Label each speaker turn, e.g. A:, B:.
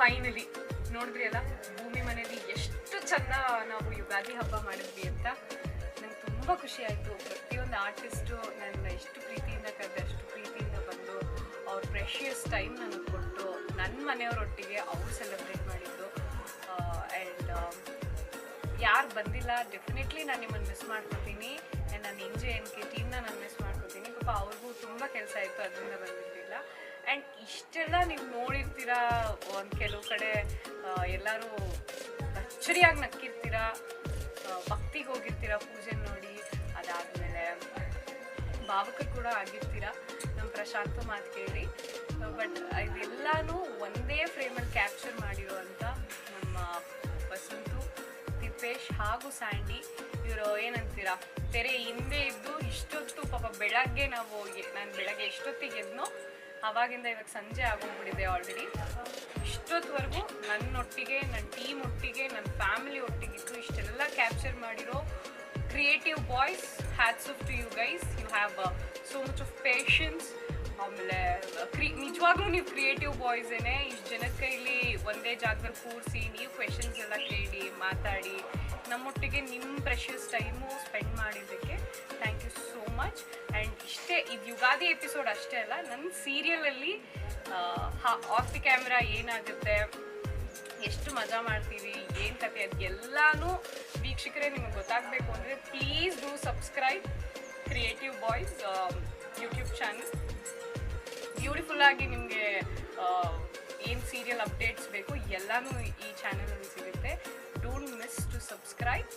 A: Finally ನೋಡಿದ್ರಿ ಅಲ್ಲ? ಭೂಮಿ ಮನೆಯಲ್ಲಿ ಎಷ್ಟು ಚೆಂದ ನಾವು ಯುಗಾದಿ ಹಬ್ಬ ಮಾಡಿದ್ವಿ ಅಂತ. ನಂಗೆ ತುಂಬ ಖುಷಿ ಆಯಿತು. ಪ್ರತಿಯೊಂದು ಆರ್ಟಿಸ್ಟು ನನ್ನ ಎಷ್ಟು ಪ್ರೀತಿಯಿಂದ ಕರೆದೆ, ಅಷ್ಟು ಪ್ರೀತಿಯಿಂದ ಬಂದು, ಅವ್ರ ಪ್ರೆಷಿಯಸ್ ಟೈಮ್ ನನಗೆ ಕೊಟ್ಟು ನನ್ನ ಮನೆಯವರೊಟ್ಟಿಗೆ ಅವರು ಸೆಲೆಬ್ರೇಟ್ ಮಾಡಿದ್ದು. ಆ್ಯಂಡ್ ಯಾರು ಬಂದಿಲ್ಲ ಡೆಫಿನೆಟ್ಲಿ ನಾನು ನಿಮ್ಮನ್ನು ಮಿಸ್ ಮಾಡ್ಕೊತೀನಿ. ಆ್ಯಂಡ್ ನಾನು ಎನ್ ಜೆ ಎನ್ ಕೆ ಟೀಮ್ನ ನಾನು ಮಿಸ್ ಮಾಡ್ಕೊತೀನಿ. ಪಾಪ ಅವ್ರಿಗೂ ತುಂಬ ಕೆಲಸ ಆಯಿತು. ಅದರಿಂದ ಬಂದಿರಲಿಲ್ಲ ಆ್ಯಂಡ್ ಇಷ್ಟೆಲ್ಲ ನೀವು ನೋಡಿರ್ತೀರ? ಒಂದು ಕೆಲವು ಕಡೆ ಎಲ್ಲರೂ ಅಚ್ಚರಿಯಾಗಿ ನಕ್ಕಿರ್ತೀರ? ಭಕ್ತಿಗೆ ಹೋಗಿರ್ತೀರ ಪೂಜೆ ನೋಡಿ? ಅದಾದಮೇಲೆ ಭಾವಕ ಕೂಡ ಆಗಿರ್ತೀರ? ನಮ್ಮ ಪ್ರಶಾಂತ ಮಾತು ಕೇಳಿ. ಬಟ್ ಇದೆಲ್ಲನೂ ಒಂದೇ ಫ್ರೇಮಲ್ಲಿ ಕ್ಯಾಪ್ಚರ್ ಮಾಡಿರುವಂಥ ನಮ್ಮ ವಸಂತು, ತಿಪ್ಪೇಶ್ ಹಾಗೂ ಸ್ಯಾಂಡಿ. ಇವರು ಏನಂತೀರಾ? ತೆರೆ ಹಿಂದೆ ಇದ್ದು ಇಷ್ಟೊತ್ತು ಪಾಪ ಬೆಳಗ್ಗೆ ನಾವು ನಾನು ಬೆಳಗ್ಗೆ ಎಷ್ಟೊತ್ತಿಗೆ ಎದ್ನೋ ಅವಾಗಿಂದ ಇವಾಗ ಸಂಜೆ ಆಗೋಗ್ಬಿಟ್ಟಿದೆ ಆಲ್ರೆಡಿ ಇಷ್ಟೊತ್ತವರೆಗೂ ನನ್ನೊಟ್ಟಿಗೆ ನನ್ನ ಟೀಮ್ ಒಟ್ಟಿಗೆ ನನ್ನ ಫ್ಯಾಮಿಲಿ ಒಟ್ಟಿಗಿತ್ತು ಇಷ್ಟೆಲ್ಲ ಕ್ಯಾಪ್ಚರ್ ಮಾಡಿರೋ creative boys hats off to you guys you have so much of patience ಆಮೇಲೆ ಕ್ರಿ ನಿಜವಾಗ್ಲೂ ನೀವು ಕ್ರಿಯೇಟಿವ್ ಬಾಯ್ಸೇನೆ ಇಷ್ಟು ಜನಕ್ಕೆ ಇಲ್ಲಿ ಒಂದೇ ಜಾಗದಲ್ಲಿ ಕೂರಿಸಿ, ನೀವು ಕ್ವೆಶನ್ಸ್ ಎಲ್ಲ ಕೇಳಿ, ಮಾತಾಡಿ, ನಮ್ಮೊಟ್ಟಿಗೆ ನಿಮ್ಮ ಪ್ರೆಷಸ್ ಟೈಮು ಸ್ಪೆಂಡ್ ಮಾಡಿದ್ದಕ್ಕೆ ಮಚ್ ಆ್ಯಂಡ್ ಇಷ್ಟೇ ಇದು ಯುಗಾದಿ ಎಪಿಸೋಡ್ ಅಷ್ಟೇ ಅಲ್ಲ ನನ್ನ ಸೀರಿಯಲಲ್ಲಿ ಆಫ್ ದಿ ಕ್ಯಾಮ್ರಾ ಏನಾಗುತ್ತೆ, ಎಷ್ಟು ಮಜಾ ಮಾಡ್ತೀವಿ, ಏನು ಕತೆ ಅದು ಎಲ್ಲನೂ ವೀಕ್ಷಕರೇ ನಿಮಗೆ ಗೊತ್ತಾಗಬೇಕು ಅಂದರೆ please do subscribe creative boys YouTube channel beautiful ಆಗಿ ನಿಮಗೆ ಏನು ಸೀರಿಯಲ್ ಅಪ್ಡೇಟ್ಸ್ ಬೇಕು, ಎಲ್ಲನೂ ಈ ಚಾನಲಲ್ಲಿ ಸಿಗುತ್ತೆ. Don't miss to subscribe